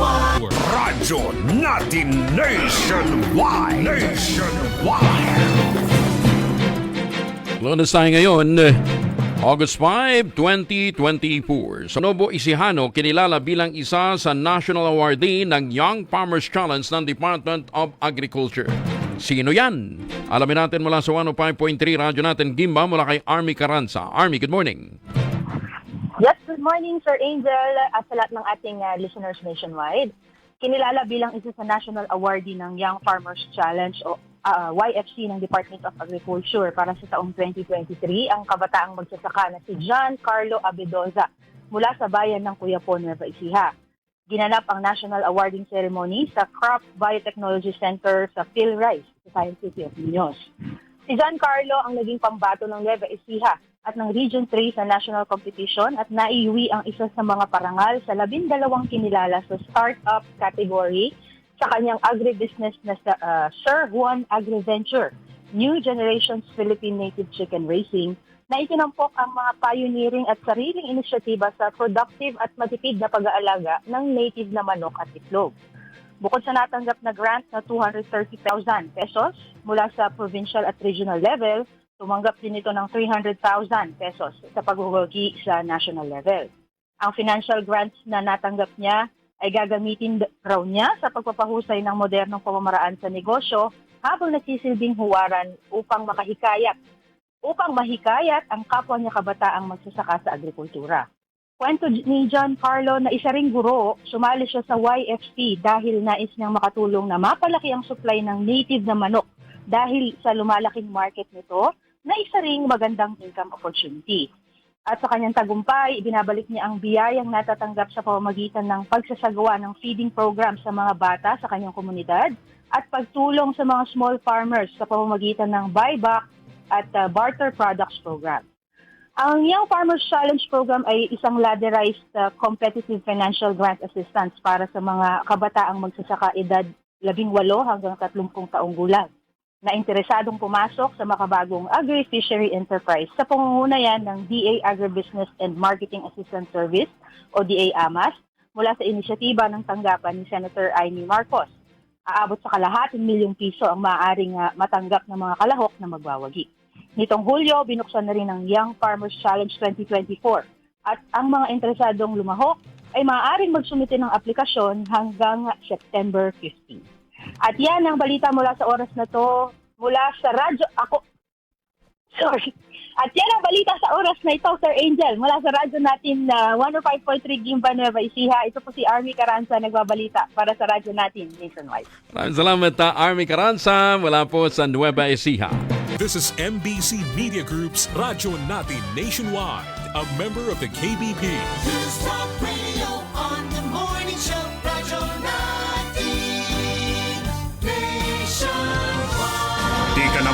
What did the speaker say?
Radyo natin nationwide. Nationwide. Lunes tayo ngayon, August 5, 2024. Sa Nobo Isihano, kinilala bilang isa sa National Awardee ng Young Farmers Challenge ng Department of Agriculture. Sino yan? Alamin natin mula sa 105.3 radyo natin Gimba mula kay Army Caranza. Army, good morning. Good morning, Sir Angel, at sa lahat ng ating uh, listeners nationwide. Kinilala bilang isa sa National Awardee ng Young Farmers Challenge o uh, YFC ng Department of Agriculture para sa taong 2023 ang kabataang magsasaka na si John Carlo Abedoza mula sa bayan ng Cuyapo, Nueva Ecija. Ginanap ang National Awarding Ceremony sa Crop Biotechnology Center sa PhilRice sa Science City of Muñoz. Si John Carlo ang naging pambato ng Nueva Ecija at ng Region 3 sa national competition at naiuwi ang isa sa mga parangal sa labindalawang kinilala sa startup category sa kanyang agribusiness na sa uh, Sir Juan AgriVenture, New Generations Philippine Native Chicken Racing, na itinampok ang mga pioneering at sariling inisyatiba sa productive at matipid na pag-aalaga ng native na manok at itlog. Bukod sa natanggap na grant na 230,000 pesos mula sa provincial at regional level, tumanggap din ito ng 300,000 pesos sa paghuhugi sa national level. Ang financial grants na natanggap niya ay gagamitin raw niya sa pagpapahusay ng modernong pamamaraan sa negosyo habang nagsisilbing huwaran upang makahikayat upang mahikayat ang kapwa niya kabataang magsasaka sa agrikultura. Kwento ni John Carlo na isa ring guro, sumali siya sa YFC dahil nais niyang makatulong na mapalaki ang supply ng native na manok dahil sa lumalaking market nito na isa ring magandang income opportunity. At sa kanyang tagumpay, ibinabalik niya ang biyayang natatanggap sa pamamagitan ng pagsasagawa ng feeding program sa mga bata sa kanyang komunidad at pagtulong sa mga small farmers sa pamamagitan ng buyback at uh, barter products program. Ang Young Farmers Challenge program ay isang ladderized uh, competitive financial grant assistance para sa mga kabataang magsasaka edad 18 hanggang 30 taong gulang na interesadong pumasok sa makabagong agri-fishery enterprise sa pangunguna ng DA Agribusiness and Marketing Assistance Service o DA AMAS mula sa inisyatiba ng tanggapan ni Senator Amy Marcos. Aabot sa kalahating milyong piso ang maaaring uh, matanggap ng mga kalahok na magwawagi. Nitong Hulyo, binuksan na rin ang Young Farmers Challenge 2024 at ang mga interesadong lumahok ay maaaring magsumite ng aplikasyon hanggang September 15. At yan ang balita mula sa oras na to, mula sa radyo, ako, sorry. At yan ang balita sa oras na ito, Sir Angel, mula sa radyo natin na 105.3 Gimba Nueva Ecija. Ito po si Army Caranza nagbabalita para sa radyo natin nationwide. Maraming salamat, uh, Army Caranza, mula po sa Nueva Ecija. This is MBC Media Group's Radyo Natin Nationwide, a member of the KBP.